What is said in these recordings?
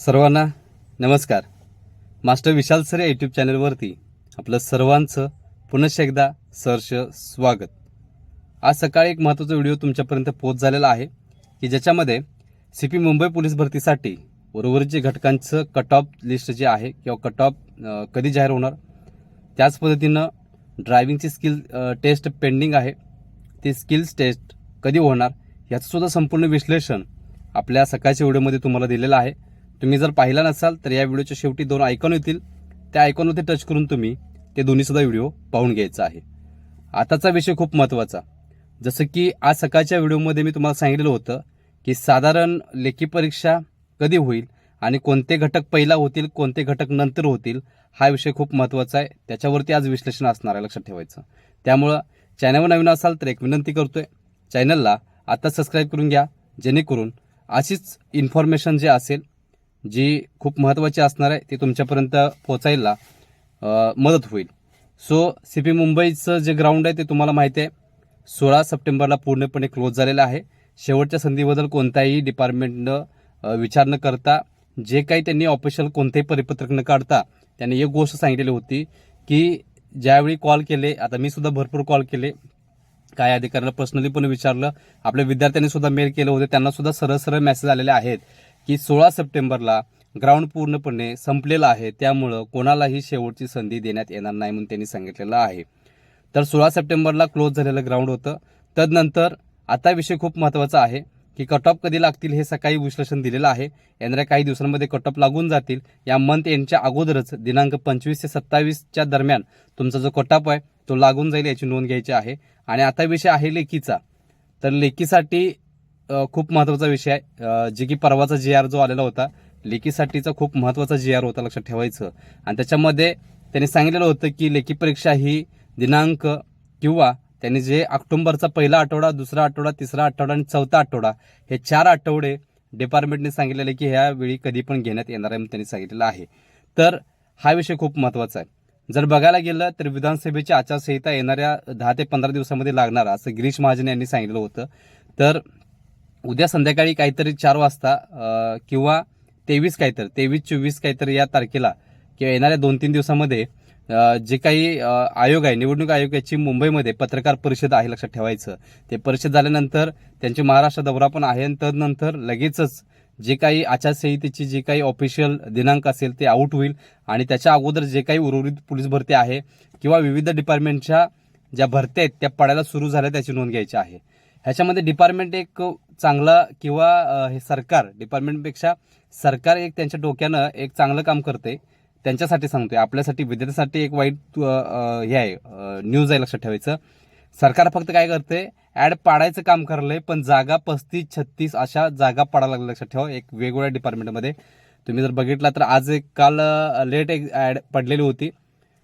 सर्वांना नमस्कार. Master Vishal sir या यूट्यूब चॅनलवरती आपलं सर्वांचं पुनश्च एकदा सहर्ष स्वागत. आज सकाळी एक महत्त्वाचा व्हिडिओ तुमच्यापर्यंत पोच झालेला आहे की ज्याच्यामध्ये सी पी मुंबई पोलीस भरतीसाठी उर्वरित घटकांचं कट ऑफ लिस्ट जे आहे किंवा कट ऑफ कधी जाहीर होणार त्याच पद्धतीनं ड्रायव्हिंगची स्किल टेस्ट पेंडिंग आहे. ती स्किल्स टेस्ट कधी होणार याचंसुद्धा संपूर्ण विश्लेषण आपल्या सकाळच्या व्हिडिओमध्ये तुम्हाला दिलेलं आहे. तुम्ही जर पाहिला नसाल तर या व्हिडिओच्या शेवटी दोन आयकॉन येतील. त्या आयकॉनवरती टच करून तुम्ही ते दोन्हीसुद्धा व्हिडिओ पाहून घ्यायचा आहे. आताचा विषय खूप महत्त्वाचा जसं की आज सकाळच्या व्हिडिओमध्ये मी तुम्हाला सांगितलेलं होतं की साधारण लेखी परीक्षा कधी होईल आणि कोणते घटक पहिला होतील कोणते घटक नंतर होतील हा विषय खूप महत्त्वाचा आहे. त्याच्यावरती आज विश्लेषण असणार आहे लक्षात ठेवायचं. त्यामुळं चॅनलवर नवीन असाल तर एक विनंती करतोय चॅनलला आता सबस्क्राईब करून घ्या जेणेकरून अशीच इन्फॉर्मेशन जे असेल जी खूप महत्त्वाची असणार आहे ती तुमच्यापर्यंत पोचायला मदत होईल. सो सी पी मुंबईचं जे ग्राउंड आहे ते तुम्हाला माहिती आहे. सोळा सप्टेंबरला पूर्णपणे क्लोज झालेलं आहे. शेवटच्या संधीबद्दल कोणत्याही डिपार्टमेंटनं विचार न करता जे काही त्यांनी ऑफिशियल कोणतेही परिपत्रक न काढता त्यांनी एक गोष्ट सांगितलेली होती की ज्यावेळी कॉल केले आता मी सुद्धा भरपूर कॉल केले. काय अधिकाऱ्यांना पर्सनली पण विचारलं. आपल्या विद्यार्थ्यांनी सुद्धा मेल केले होते. त्यांना सुद्धा सरळ सरळ मेसेज आलेले आहेत. की सोळा सप्टेंबरला ग्राउंड पूर्णपणे संपलेलं आहे. त्यामुळं कोणालाही शेवटची संधी देण्यात येणार नाही म्हणून त्यांनी सांगितलेलं आहे. तर सोळा सप्टेंबरला क्लोज झालेलं ग्राउंड होतं. तदनंतर आता विषय खूप महत्त्वाचा आहे की कट ऑफ कधी लागतील हे सकाळी विश्लेषण दिलेलं आहे. येणाऱ्या काही दिवसांमध्ये कट ऑफ लागून जातील. या मंथ एंडच्या अगोदरच दिनांक पंचवीस ते सत्तावीसच्या दरम्यान तुमचा जो कट ऑफ आहे तो लागून जाईल याची नोंद घ्यायची आहे. आणि आता विषय आहे लेखीचा. तर लेखीसाठी खूप महत्त्वाचा विषय आहे. जे की परवाचा जी आर जो आलेला होता लेखीसाठीचा खूप महत्त्वाचा जी आर होता लक्षात ठेवायचं. आणि त्याच्यामध्ये त्यांनी सांगितलेलं होतं की लेखी परीक्षा ही दिनांक किंवा त्यांनी जे ऑक्टोंबरचा पहिला आठवडा दुसरा आठवडा तिसरा आठवडा आणि चौथा आठवडा हे चार आठवडे डिपार्टमेंटने सांगितलेले की ह्या वेळी कधी पण घेण्यात येणार आहे म्हणून त्यांनी सांगितलेलं आहे. तर हा विषय खूप महत्त्वाचा आहे. जर बघायला गेलं तर विधानसभेची आचारसंहिता येणाऱ्या दहा ते पंधरा दिवसामध्ये लागणार असं गिरीश महाजन यांनी सांगितलं होतं. तर उद्या संध्याकाळी काहीतरी चार वाजता किंवा तेवीस काहीतरी तेवीस चोवीस काहीतरी या तारखेला किंवा येणाऱ्या दोन तीन दिवसामध्ये जे काही आयोग आहे निवडणूक आयोगाची मुंबईमध्ये पत्रकार परिषद आहे लक्षात ठेवायचं. ते परिषद झाल्यानंतर त्यांची महाराष्ट्र दौरा पण आहे आणि तदनंतर लगेचच जे काही आचारसंहितेची जे काही ऑफिशियल दिनांक असेल ते आऊट होईल आणि त्याच्या अगोदर जे काही उर्वरित पोलीस भरती आहे किंवा विविध डिपार्टमेंटच्या ज्या भरत्या आहेत त्या पडायला सुरू झाल्या त्याची नोंद घ्यायची आहे. ह्याच्यामध्ये डिपार्टमेंट एक चांगला किंवा हे सरकार डिपार्टमेंटपेक्षा सरकार एक त्यांच्या डोक्यानं एक चांगलं काम करते त्यांच्यासाठी सांगतोय. आपल्यासाठी विद्यार्थ्यासाठी एक वाईट हे आहे न्यूज आहे लक्षात ठेवायचं. सरकार फक्त काय करते ॲड पाडायचं काम करलंय पण जागा पस्तीस छत्तीस अशा जागा पाडायला लागल्या लक्षात ठेवा एक वेगवेगळ्या डिपार्टमेंटमध्ये तुम्ही जर बघितला तर आज एक काल लेट एक ॲड पडलेली होती.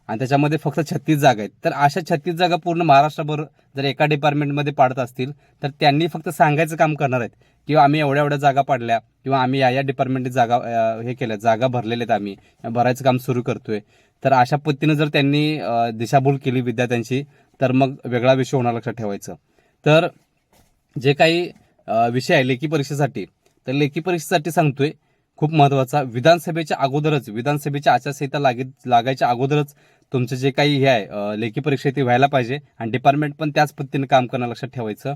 आणि त्याच्यामध्ये फक्त छत्तीस जागा आहेत. तर अशा छत्तीस जागा पूर्ण महाराष्ट्रभर जर एका डिपार्टमेंटमध्ये पाडत असतील तर त्यांनी फक्त सांगायचं काम करणार आहेत किंवा आम्ही एवढ्या एवढ्या जागा पाडल्या किंवा आम्ही या या डिपार्टमेंटची जागा हे केल्या जागा भरलेल्या आहेत आम्ही भरायचं काम सुरू करतोय. तर अशा पद्धतीनं जर त्यांनी दिशाभूल केली विद्यार्थ्यांची तर मग वेगळा विषय होणार लक्षात ठेवायचं. तर जे काही विषय आहे लेखी परीक्षेसाठी तर लेखी परीक्षेसाठी सांगतोय खूप महत्त्वाचा. विधानसभेच्या अगोदरच विधानसभेच्या आचारसंहिता लागे लागायच्या अगोदरच तुमचं जे काही हे आहे लेखी परीक्षा ती व्हायला पाहिजे आणि डिपार्टमेंट पण त्याच पद्धतीने काम करणं लक्षात ठेवायचं.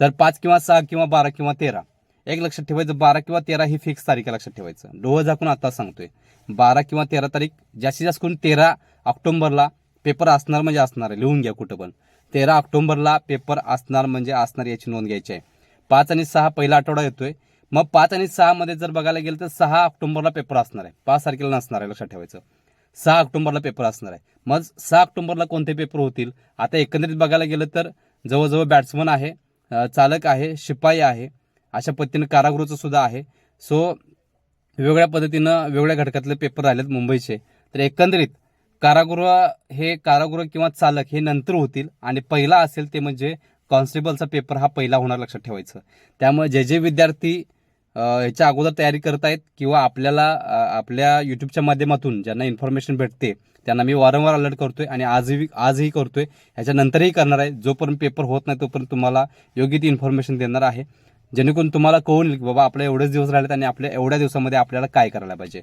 तर पाच किंवा सहा किंवा बारा किंवा तेरा एक लक्षात ठेवायचं. बारा किंवा तेरा ही फिक्स तारीख आहे लक्षात ठेवायचं. डोळं झाकून आता सांगतोय. बारा किंवा तेरा तारीख जास्तीत जास्त करून तेरा ऑक्टोबरला पेपर असणार म्हणजे असणार आहे. लिहून घ्या कुठं पण. तेरा ऑक्टोबरला पेपर असणार म्हणजे असणार याची नोंद घ्यायची आहे. पाच आणि सहा पहिला आठवडा येतोय. मग पाच आणि सहामध्ये जर बघायला गेलं तर सहा ऑक्टोबरला पेपर असणार आहे. पाच तारखेला नसणार आहे लक्षात ठेवायचं. सहा ऑक्टोबरला पेपर असणार आहे. मग सहा ऑक्टोबरला कोणते पेपर होतील? आता एकंदरीत बघायला गेलं तर जवळजवळ बॅट्समन आहे चालक आहे शिपाई आहे अशा पद्धतीनं कारागृहाचं सुद्धा आहे. सो वेगळ्या पद्धतीनं वेगवेगळ्या घटकातले पेपर राहिलेत मुंबईचे. तर एकंदरीत कारागृह हे कारागृह किंवा चालक हे नंतर होतील आणि पहिला असेल ते म्हणजे कॉन्स्टेबलचा पेपर हा पहिला होणार लक्षात ठेवायचं. त्यामुळे जे जे विद्यार्थी ह्याच्या अगोदर तयारी करतायत किंवा आपल्याला आपल्या युट्यूबच्या माध्यमातून ज्यांना इन्फॉर्मेशन भेटते त्यांना मी वारंवार अलर्ट करतोय आणि आजही आजही करतोय. ह्याच्यानंतरही करणार आहे. जोपर्यंत पेपर होत नाही तोपर्यंत तुम्हाला योग्य ती इन्फॉर्मेशन देणार आहे. जेणेकरून तुम्हाला कळून येईल की बाबा आपले एवढेच दिवस राहिलेत आणि आपल्या एवढ्या दिवसामध्ये आपल्याला काय करायला पाहिजे.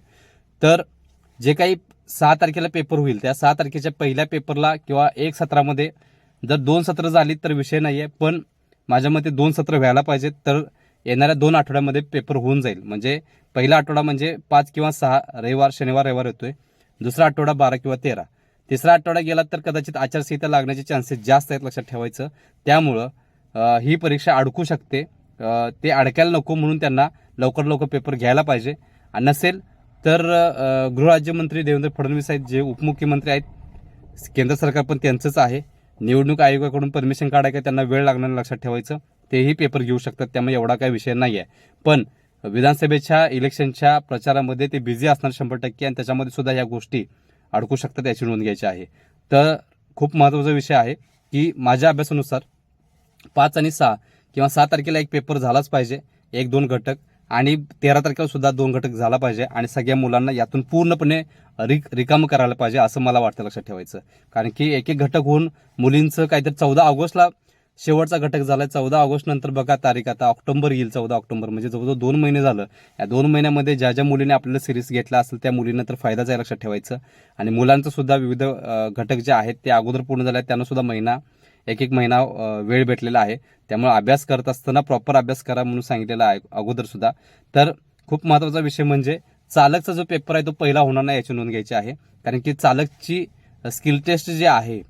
तर जे काही सहा तारखेला पेपर होईल त्या सहा तारखेच्या पहिल्या पेपरला किंवा एक सत्रामध्ये जर दोन सत्र झाली तर विषय नाही आहे पण माझ्या मते दोन सत्र व्हायला पाहिजेत. तर येणाऱ्या दोन आठवड्यामध्ये पेपर होऊन जाईल. म्हणजे पहिला आठवडा म्हणजे पाच किंवा सहा रविवार शनिवार रविवार येतोय. दुसरा आठवडा बारा किंवा तेरा. तिसरा आठवडा गेला तर कदाचित आचारसंहिता लागण्याचे चान्सेस जास्त आहेत लक्षात ठेवायचं. त्यामुळं ही परीक्षा अडकू शकते. ते अडकायला नको म्हणून त्यांना लवकर लवकर पेपर घ्यायला पाहिजे. आणि नसेल तर गृहराज्यमंत्री देवेंद्र फडणवीस आहेत जे उपमुख्यमंत्री आहेत. केंद्र सरकार पण त्यांचंच आहे. निवडणूक आयोगाकडून परमिशन काढायला त्यांना वेळ लागणार लक्षात ठेवायचं. तेही पेपर घेऊ शकतात त्यामुळे एवढा काही विषय नाही आहे पण विधानसभेच्या इलेक्शनच्या प्रचारामध्ये ते बिझी असणार शंभर टक्के आणि त्याच्यामध्ये सुद्धा या गोष्टी अडकू शकतात याची नोंद घ्यायची आहे. तर खूप महत्त्वाचा विषय आहे की माझ्या अभ्यासानुसार पाच आणि सहा किंवा सहा तारखेला एक पेपर झालाच पाहिजे एक दोन घटक. आणि तेरा तारखेला सुद्धा दोन घटक झाला पाहिजे आणि सगळ्या मुलांना यातून पूर्णपणे रिक रिकामं करायला पाहिजे असं मला वाटतं लक्षात ठेवायचं. कारण की एक एक घटक होऊन मुलींचं काहीतरी चौदा ऑगस्टला शेवटचा घटक झाला चौदा ऑगस्ट नंतर बघा तारीख आता ऑक्टोबर येईल चौदा ऑक्टोबर. म्हणजे जवळजवळ दोन महिने झालं. या दोन महिन्यामध्ये ज्या ज्या मुलीने आपल्याला सिरीज घेतला असेल त्या मुलींना तर फायदाच आहे लक्षात ठेवायचं. आणि मुलांचं सुद्धा विविध घटक जे आहेत ते अगोदर पूर्ण झाले आहेत. त्यांना सुद्धा महिना एक एक महिना वेळ भेटलेला आहे. त्यामुळे अभ्यास करत असताना प्रॉपर अभ्यास करा म्हणून सांगितलेला आहे अगोदर सुद्धा. तर खूप महत्त्वाचा विषय म्हणजे चालकचा जो पेपर आहे तो पहिला होणार नाही याची नोंद घ्यायची आहे. कारण की चालकची स्किल टेस्ट जी आहे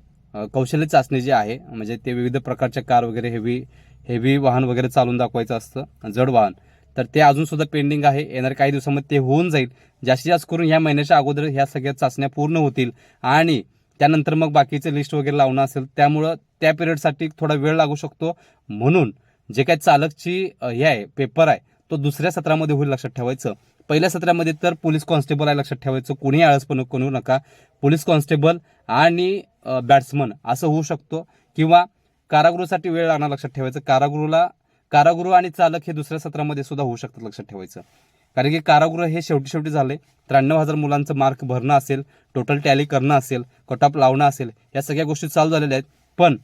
कौशल्य चाचणी जी आहे म्हणजे ते विविध प्रकारच्या कार वगैरे हेवी हेवी वाहन वगैरे चालून दाखवायचं असतं जड वाहन. तर ते अजूनसुद्धा पेंडिंग आहे. येणार काही दिवसामध्ये ते होऊन जाईल. जास्तीत जास्त करून ह्या महिन्याच्या अगोदर ह्या सगळ्या चाचण्या पूर्ण होतील. आणि त्यानंतर मग बाकीचे लिस्ट वगैरे लावणं असेल त्यामुळं त्या पिरियडसाठी थोडा वेळ लागू शकतो. म्हणून जे काही चालकची हे आहे पेपर आहे तो दुसऱ्या सत्रामध्ये होईल लक्षात ठेवायचं. पहिल्या सत्रामध्ये तर पोलीस कॉन्स्टेबल आहे लक्षात ठेवायचं. कोणी आळसपण करू नका. पोलीस कॉन्स्टेबल आणि बॅट्समन असं होऊ शकतो. किंवा कारागृहासाठी वेळ लागणार लक्षात ठेवायचं. कारागृहाला कारागृह आणि चालक हे दुसऱ्या सत्रामध्ये सुद्धा होऊ शकतात लक्षात ठेवायचं. कारण की कारागृह हे शेवटी शेवटी झाले त्र्याण्णव हजार मुलांचं मार्क भरणं असेल टोटल टॅली करणं असेल कटॉप लावणं असेल या सगळ्या गोष्टी चालू झालेल्या आहेत. पण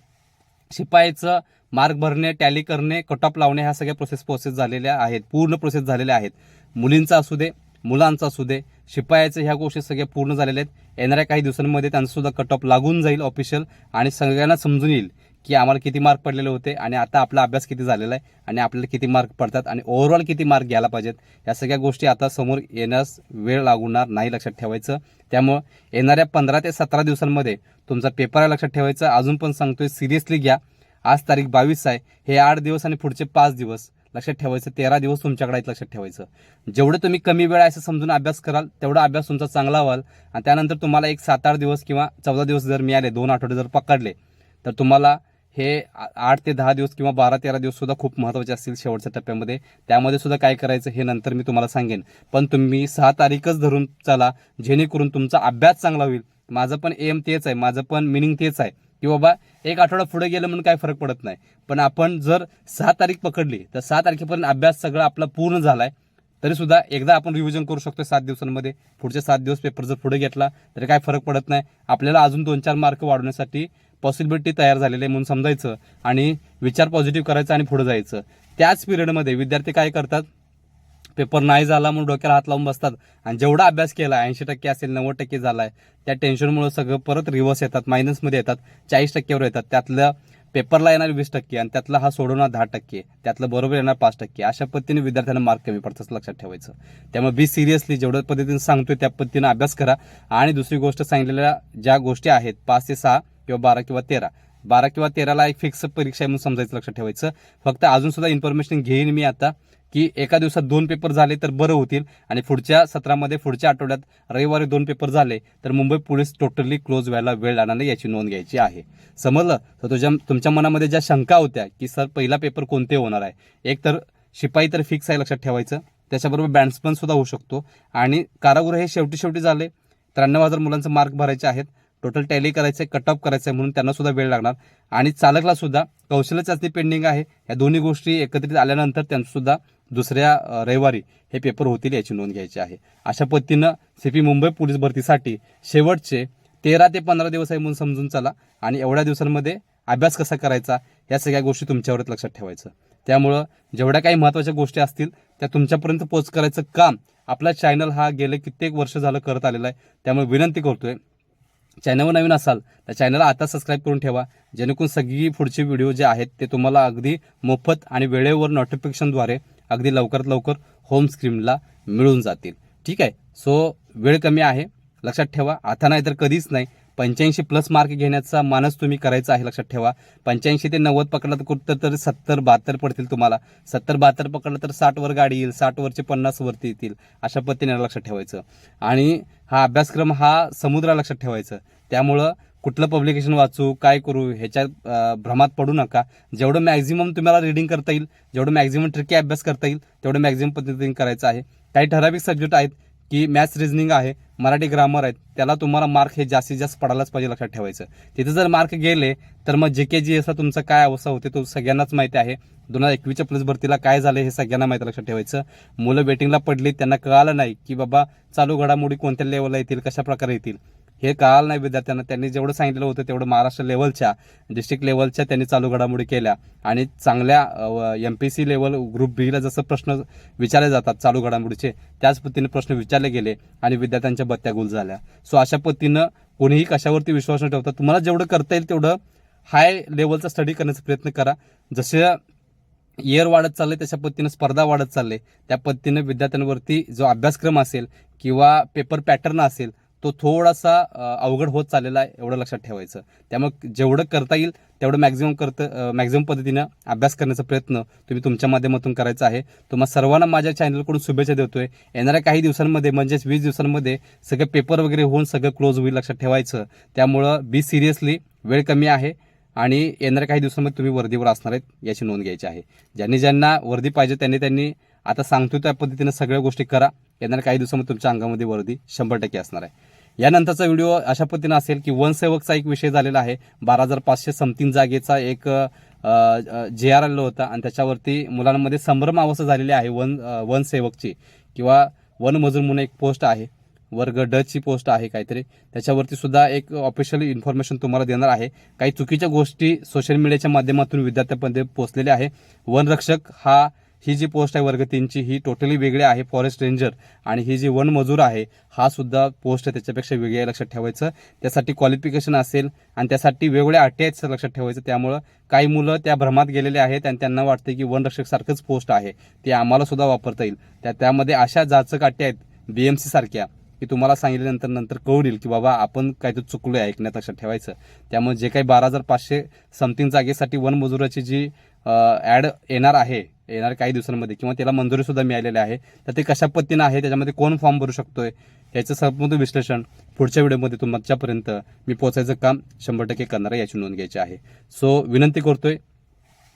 शिपायाचं मार्क भरणे टॅली करणे कटॉप लावणे ह्या सगळ्या प्रोसेस प्रोसेस झालेल्या आहेत. पूर्ण प्रोसेस झालेल्या आहेत. मुलींचा असू दे मुलांचा असू दे शिपायाचं ह्या गोष्टी सगळ्या पूर्ण झालेल्या आहेत. येणाऱ्या काही दिवसांमध्ये त्यांचंसुद्धा कटॉप लागून जाईल ऑफिशियल आणि सगळ्यांना समजून येईल. की आम्हाला किती मार्क पडलेले होते आणि आता आपला अभ्यास किती झालेला आहे आणि आपल्याला किती मार्क पडतात आणि ओव्हरऑल किती मार्क घ्यायला पाहिजेत या सगळ्या गोष्टी आता समोर येण्यास वेळ लागणार नाही लक्षात ठेवायचं. त्यामुळं येणाऱ्या पंधरा ते सतरा दिवसांमध्ये तुमचा पेपर आहे लक्षात ठेवायचा. अजून पण सांगतोय सिरियसली घ्या. आज तारीख बावीस आहे. हे आठ दिवस आणि पुढचे पाच दिवस लक्षात ठेवायचं. तेरा दिवस तुमच्याकडे आहेत लक्षात ठेवायचं. जेवढं तुम्ही कमी वेळ आहे असं समजून अभ्यास कराल तेवढा अभ्यास तुमचा चांगला व्हाल आणि त्यानंतर तुम्हाला एक सात आठ दिवस किंवा चौदा दिवस जर मिळाले दोन आठवडे जर पकडले तर तुम्हाला हे आठ ते दहा दिवस किंवा बारा तेरा दिवस सुद्धा खूप महत्त्वाचे असतील शेवटच्या टप्प्यामध्ये. त्यामध्ये सुद्धा काय करायचं हे नंतर मी तुम्हाला सांगेन. पण तुम्ही सहा तारीखच धरून चला जेणेकरून तुमचा अभ्यास चांगला होईल. माझं पण एम तेच आहे. माझं पण मिनिंग तेच आहे की बाबा एक आठवडा पुढे गेलं म्हणून काय फरक पडत नाही. पण आपण जर सहा तारीख पकडली तर सहा तारखेपर्यंत अभ्यास सगळा आपला पूर्ण झालाय. तरी सुद्धा एकदा आपण रिव्हिजन करू शकतो सात दिवसांमध्ये. पुढचे सात दिवस पेपर जर पुढे घेतला तरी काय फरक पडत नाही. आपल्याला अजून दोन चार मार्क वाढवण्यासाठी पॉसिबिलिटी तयार झालेली आहे म्हणून समजायचं आणि विचार पॉझिटिव्ह करायचा आणि पुढे जायचं. त्याच पिरियडमध्ये विद्यार्थी काय करतात? पेपर नाही झाला म्हणून डोक्याला हात लावून बसतात. आणि जेवढा अभ्यास केला ऐंशी टक्के असेल नव्वद टक्के झाला आहे त्या टेन्शनमुळे सगळं परत रिव्हर्स येतात मायनसमध्ये येतात चाळीस टक्क्यावर येतात. त्यातलं पेपरला येणार वीस टक्के आणि त्यातला हा सोडवणार दहा टक्के त्यातलं बरोबर येणार पाच टक्के. अशा पद्धतीने विद्यार्थ्यांना मार्क कमी पडतात लक्षात ठेवायचं. त्यामुळे बी सिरियसली जेवढ्या पद्धतीने सांगतोय त्या पद्धतीने अभ्यास करा. आणि दुसरी गोष्ट सांगितलेल्या ज्या गोष्टी आहेत पाच ते सहा किंवा बारा किंवा तेरा. बारा किंवा तेराला एक फिक्स परीक्षा आहे म्हणून समजायचं लक्षात ठेवायचं. फक्त अजून सुद्धा इन्फॉर्मेशन घेईन मी आता की एका दिवसात दोन पेपर झाले तर बरं होतील. आणि पुढच्या सत्रामध्ये पुढच्या आठवड्यात रविवारी दोन पेपर झाले तर मुंबई पोलीस टोटली क्लोज व्हायला वेळ लागणार नाही याची नोंद घ्यायची आहे. समजलं? तर तुझ्या तुमच्या मनामध्ये ज्या शंका होत्या की सर पहिला पेपर कोणते होणार आहे? एक तर शिपाई तर फिक्स आहे लक्षात ठेवायचं. त्याच्याबरोबर बँड्समन सुद्धा होऊ शकतो. आणि कारागृह हे शेवटी शेवटी झाले. त्र्याण्णव हजार मुलांचं मार्क भरायचे आहेत. टोटल टॅली करायचं आहे कटअप करायचं आहे म्हणून त्यांना सुद्धा वेळ लागणार. आणि चालकला सुद्धा कौशल्य चाचणी पेंडिंग आहे. या दोन्ही गोष्टी एकत्रित आल्यानंतर त्यांचंसुद्धा दुसऱ्या रविवारी हे पेपर होतील याची नोंद घ्यायची आहे. अशा पद्धतीनं सी पी मुंबई पोलीस भरतीसाठी शेवटचे तेरा ते पंधरा दिवस आहे म्हणून समजून चला. आणि एवढ्या दिवसांमध्ये अभ्यास कसा करायचा या सगळ्या गोष्टी तुमच्यावरच लक्षात ठेवायचं. त्यामुळं जेवढ्या काही महत्त्वाच्या गोष्टी असतील त्या तुमच्यापर्यंत पोच करायचं काम आपला चॅनल हा गेले कित्येक वर्ष झालं करत आलेला आहे. त्यामुळे विनंती करतोय चॅनलवर नवीन असाल तर चॅनलला आता सबस्क्राईब करून ठेवा. जेणेकरून सगळी पुढचे व्हिडिओ जे आहेत ते तुम्हाला अगदी मोफत आणि वेळेवर नोटिफिकेशनद्वारे अगदी लवकरात लवकर होम स्क्रीनला मिळून जातील. ठीक आहे? सो वेळ कमी आहे. लक्षात ठेवा. आता नाही तर कधीच नाही. पंच्याऐंशी प्लस मार्क घेण्याचा मानस तुम्ही करायचा आहे लक्षात ठेवा. पंच्याऐंशी ते नव्वद पकडला तर कुठं तर सत्तर बहात्तर पडतील तुम्हाला. सत्तर बहात्तर पकडलं तर साठवर गाडी येईल साठवरचे पन्नास वरती येतील अशा पद्धतीने लक्षात ठेवायचं. आणि हा अभ्यासक्रम हा समुद्रा लक्षात ठेवायचं. त्यामुळं कुठलं पब्लिकेशन वाचू काय करू ह्याच्या भ्रमात पडू नका. जेवढं मॅक्झिमम तुम्हाला रिडिंग करता येईल जेवढं मॅक्झिमम ट्रिकी अभ्यास करता येईल तेवढं मॅक्झिमम पद्धतीने करायचं आहे. काही ठराविक सब्जेक्ट आहेत की मॅथ्स रिझनिंग आहे मराठी ग्रामर आहेत त्याला तुम्हाला मार्क हे जास्तीत जास्त पडायलाच पाहिजे लक्षात ठेवायचं. तिथे जर मार्क गेले तर मग जे के जी एसला तुमचं काय अवस्था होते तो सगळ्यांनाच माहिती आहे. दोन हजार एकवीसच्या प्लस भरतीला काय झालं हे सगळ्यांना माहिती लक्षात ठेवायचं. मुलं वेटिंगला पडली त्यांना कळालं नाही की बाबा चालू घडामोडी कोणत्या लेवलला येतील कशा प्रकारे येतील. हे कळालं नाही विद्यार्थ्यांना त्यांनी जेवढं सांगितलं होतं तेवढं महाराष्ट्र लेवलच्या डिस्ट्रिक्ट लेवलच्या त्यांनी चालू घडामोडी केल्या. आणि चांगल्या M P C level group बीला जसं प्रश्न विचारले जातात चालू घडामोडीचे त्याच पद्धतीने प्रश्न विचारले गेले आणि विद्यार्थ्यांच्या बत्त्या गुल झाल्या. सो अशा पद्धतीनं कोणीही कशावरती विश्वास न ठेवता तुम्हाला जेवढं करता येईल तेवढं हाय लेवलचा स्टडी करण्याचा प्रयत्न करा. जसे इयर वाढत चालले तशा पद्धतीनं स्पर्धा वाढत चालले त्या पद्धतीनं विद्यार्थ्यांवरती जो अभ्यासक्रम असेल किंवा पेपर पॅटर्न असेल तो थोडासा अवघड होत चाललेला आहे एवढं लक्षात ठेवायचं. त्यामुळे जेवढं करता येईल तेवढं मॅक्झिमम करतं मॅक्झिमम पद्धतीनं अभ्यास करण्याचा प्रयत्न तुम्ही तुमच्या माध्यमातून करायचा आहे. तुम्हाला सर्वांना माझ्या चॅनलकडून शुभेच्छा देतोय. येणाऱ्या काही दिवसांमध्ये म्हणजेच वीस दिवसांमध्ये सगळे पेपर वगैरे होऊन सगळं क्लोज होईल लक्षात ठेवायचं. त्यामुळं बी सिरियसली वेळ कमी आहे आणि येणाऱ्या काही दिवसांमध्ये तुम्ही वर्दीवर असणार आहेत याची नोंद घ्यायची आहे. ज्यांनी ज्यांना वर्दी पाहिजे त्यांनी त्यांनी आता सांगतो त्या पद्धतीनं सगळ्या गोष्टी करा. येणाऱ्या काही दिवसांमध्ये तुमच्या अंगामध्ये वर्दी शंभर टक्के असणार आहे. यानंतरचा व्हिडिओ अशा पद्धतीनं असेल की वनसेवकचा एक विषय झालेला आहे. बारा हजार पाचशे समथिंग जागेचा एक जे आर आलेलं होता आणि त्याच्यावरती मुलांमध्ये संभ्रम अवस्था झालेली आहे वन वनसेवकची. किंवा वनमजूर म्हणून एक पोस्ट आहे. वर्ग डची पोस्ट आहे काहीतरी. त्याच्यावरती सुद्धा एक ऑफिशियल इन्फॉर्मेशन तुम्हाला देणार आहे. काही चुकीच्या गोष्टी सोशल मीडियाच्या माध्यमातून विद्यार्थ्यांमध्ये पोचलेल्या आहे. वनरक्षक हा ही जी पोस्ट आहे वर्ग तीनची ही टोटली वेगळी आहे फॉरेस्ट रेंजर आणि ही जी वन मजूर आहे हा सुद्धा पोस्ट आहे त्याच्यापेक्षा वेगळी आहे लक्षात ठेवायचं. त्यासाठी क्वालिफिकेशन असेल आणि त्यासाठी वेगळ्या अटी आहेत सर लक्षात ठेवायचं. त्यामुळं काही मुलं त्या भ्रमात गेलेले आहेत आणि त्यांना वाटते की वनरक्षकसारखंच पोस्ट आहे. ते आम्हाला सुद्धा वापरता येईल. त्या त्यामध्ये अशा जाचक अटी आहेत बी एम सी सारख्या की तुम्हाला सांगितल्यानंतर नंतर कळून येईल की बाबा आपण काहीतरी चुकलो आहे ऐकण्यात लक्षात ठेवायचं. त्यामुळे जे काही बारा हजार पाचशे समथिंग जागेसाठी वनमजुराची जी ॲड येणार आहे येणार काही दिवसांमध्ये किंवा त्याला मंजुरी सुद्धा मिळालेली आहे. तर ते कशा पद्धतीनं आहे त्याच्यामध्ये कोण फॉर्म भरू शकतोय याचं संपूर्ण विश्लेषण पुढच्या व्हिडिओमध्ये तुमच्यापर्यंत मी पोचायचं काम शंभर टक्के करणार याची नोंद घ्यायची आहे. सो विनंती करतोय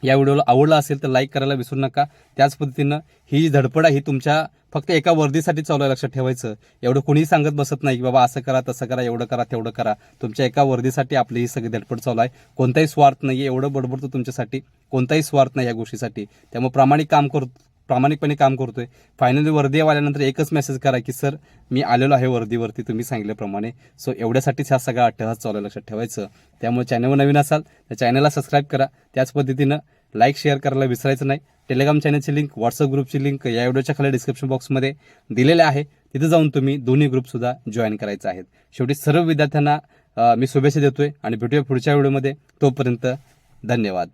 या व्हिडिओला आवडला असेल तर लाईक करायला विसरू नका. त्याच पद्धतीनं ही जी धडपड आहे ही तुमच्या फक्त एका वर्दीसाठी चालू आहे लक्षात ठेवायचं. एवढं कोणीही सांगत बसत नाही की बाबा असं करा तसं करा एवढं करा तेवढं करा. तुमच्या एका वर्दीसाठी आपली ही सगळी धडपड चालू आहे कोणताही स्वार्थ नाही आहे एवढं बडबडतो तुमच्यासाठी. कोणताही स्वार्थ नाही या गोष्टीसाठी. त्यामुळे प्रामाणिक काम करतो प्रामाणिकपणे काम करतोय. फायनली वर्दी आल्यानंतर एकच मेसेज करा की सर मी आलेलो आहे वर्दीवरती तुम्ही सांगितल्याप्रमाणे. सो एवढ्यासाठीच हा सगळा अट्टहास चालू लक्षात ठेवायचं. त्यामुळे चॅनलवर नवीन असाल तर चॅनलला सबस्क्राईब करा. त्याच पद्धतीनं लाईक शेअर करायला विसरायचं नाही. टेलिग्राम चॅनलची लिंक व्हॉट्सअप ग्रुपची लिंक या व्हिडिओच्या खाली डिस्क्रिप्शन बॉक्समध्ये दिलेले आहे. तिथे जाऊन तुम्ही दोन्ही ग्रुपसुद्धा जॉईन करायचे आहेत. शेवटी सर्व विद्यार्थ्यांना मी शुभेच्छा देतोय आणि भेटूया पुढच्या व्हिडिओमध्ये. तोपर्यंत धन्यवाद.